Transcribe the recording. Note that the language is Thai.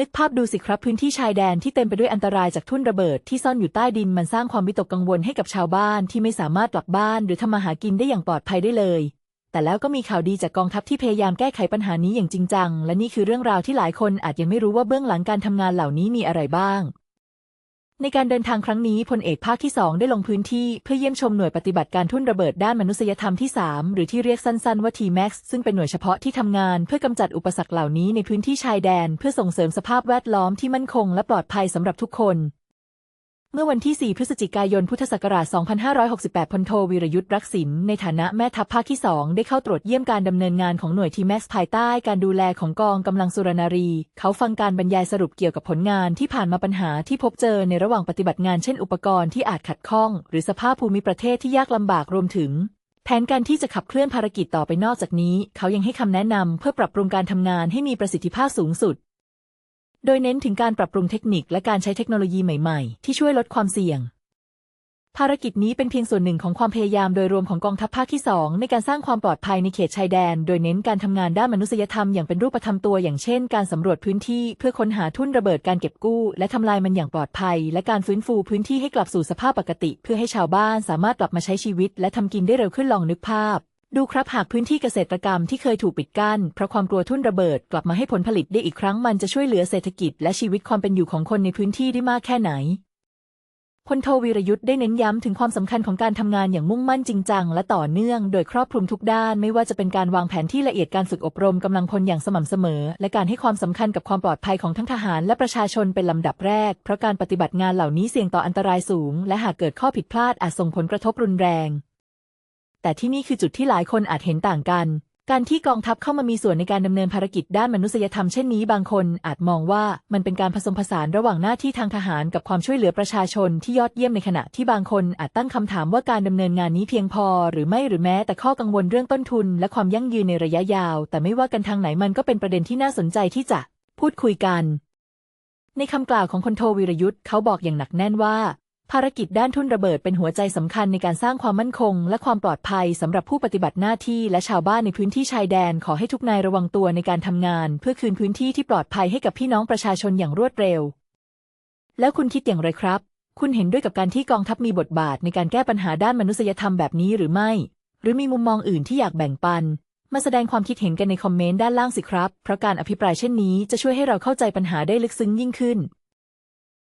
นึกภาพดูสิครับพื้นที่ชายแดนที่เต็มไปด้วยอันตรายจากทุ่นระเบิดที่ซ่อนอยู่ใต้ดินมันสร้างความวิตกกังวลให้กับชาวบ้านที่ไม่สามารถกลับบ้านหรือทำมาหากินได้อย่างปลอดภัยได้เลย แต่แล้วก็มีข่าวดีจากกองทัพที่พยายามแก้ไขปัญหานี้อย่างจริงจัง และนี่คือเรื่องราวที่หลายคนอาจยังไม่รู้ว่าเบื้องหลังการทำงานเหล่านี้มีอะไรบ้าง ในการเดินทางครั้งนี้พลเอกภาคที่ 2 ได้ลงพื้นที่เพื่อเยี่ยมชมหน่วยปฏิบัติการทุ่นระเบิดด้านมนุษยธรรมที่ 3 หรือที่เรียกสั้นๆว่า T-Max ซึ่งเป็นหน่วยเฉพาะที่ทำงานเพื่อกำจัดอุปสรรคเหล่านี้ในพื้นที่ชายแดน เพื่อส่งเสริมสภาพแวดล้อมที่มั่นคงและปลอดภัยสำหรับทุกคน เมื่อวันที่ 4 พฤศจิกายน พุทธศักราช 2568 พลโทวีรยุทธ์รักษินในฐานะแม่ทัพภาคที่ 2 ได้เข้าตรวจเยี่ยมการดำเนินงานของหน่วยทีแม็กซ์ภายใต้การดูแลของกองกำลังสุรนารี เขาฟังการบรรยายสรุปเกี่ยวกับผลงานที่ผ่านมาปัญหาที่พบเจอในระหว่างปฏิบัติงานเช่นอุปกรณ์ที่อาจขัดข้อง หรือสภาพภูมิประเทศที่ยากลำบากรวมถึงแผนการที่จะขับเคลื่อนภารกิจต่อไปนอกจากนี้ เขายังให้คำแนะนำเพื่อปรับปรุงการทำงานให้มีประสิทธิภาพสูงสุด โดยเน้นถึงการปรับปรุงเทคนิคและการใช้เทคโนโลยีใหม่ๆ ที่ช่วยลดความเสี่ยง ภารกิจนี้เป็นเพียงส่วนหนึ่งของความพยายามโดยรวมของกองทัพภาคที่ 2 ในการสร้างความปลอดภัยในเขตชายแดน โดยเน้นการทำงานด้านมนุษยธรรมอย่างเป็นรูปธรรมตัวอย่างเช่น การสำรวจพื้นที่เพื่อค้นหาทุ่นระเบิดการเก็บกู้ และทำลายมันอย่างปลอดภัย และการฟื้นฟูพื้นที่ให้กลับสู่สภาพปกติ เพื่อให้ชาวบ้านสามารถกลับมาใช้ชีวิต และทำกินได้เร็วขึ้นลองนึกภาพ ดูครับหากพื้นที่เกษตรกรรมที่เคยถูกปิดกั้นเพราะความกลัวทุ่นระเบิดกลับมาให้ผลผลิตได้อีกครั้งมันจะช่วยเหลือเศรษฐกิจและชีวิตความเป็นอยู่ของคนในพื้นที่ได้มากแค่ไหนพลโทวีรยุทธ์ได้เน้นย้ำถึงความสำคัญของการทำงานอย่างมุ่งมั่นจริงจังและต่อเนื่อง โดยครอบคลุมทุกด้านไม่ว่าจะเป็นการวางแผนที่ละเอียดการฝึกอบรมกำลังพลอย่างสม่ำเสมอ และการให้ความสำคัญกับความปลอดภัยของทั้งทหารและประชาชนเป็นลำดับแรก เพราะการปฏิบัติงานเหล่านี้เสี่ยงต่ออันตรายสูง และหากเกิดข้อผิดพลาดอาจส่งผลกระทบรุนแรง แต่ที่นี่คือจุดที่หลายคนอาจเห็นต่างกัน การที่กองทัพเข้ามามีส่วนในการดำเนินภารกิจด้านมนุษยธรรมเช่นนี้บางคนอาจมองว่ามันเป็นการผสมผสานระหว่างหน้าที่ทางทหารกับความช่วยเหลือประชาชนที่ยอดเยี่ยมในขณะที่บางคนอาจตั้งคำถามว่าการดำเนินงานนี้เพียงพอ หรือไม่หรือแม้แต่ข้อกังวลเรื่องต้นทุน และความยั่งยืนในระยะยาว แต่ไม่ว่ากันทางไหนมันก็เป็นประเด็นที่น่าสนใจที่จะพูดคุยกันในคำกล่าวของพลโทวีรยุทธ์เขาบอกอย่างหนักแน่นว่า ภารกิจด้านทุ่นระเบิดเป็นหัวใจสำคัญในการสร้างความมั่นคง และความปลอดภัยสำหรับผู้ปฏิบัติหน้าที่และชาวบ้านในพื้นที่ชายแดนขอให้ทุกนายระวังตัวในการทำงาน เพื่อคืนพื้นที่ที่ปลอดภัยให้กับพี่น้องประชาชนอย่างรวดเร็ว แล้วคุณคิดอย่างไรครับ คุณเห็นด้วยกับการที่กองทัพมีบทบาทในการแก้ปัญหาด้านมนุษยธรรมแบบนี้หรือไม่ หรือมีมุมมองอื่นที่อยากแบ่งปัน มาแสดงความคิดเห็นกันในคอมเมนต์ด้านล่างสิครับ เพราะการอภิปรายเช่นนี้จะช่วยให้เราเข้าใจปัญหาได้ลึกซึ้งยิ่งขึ้น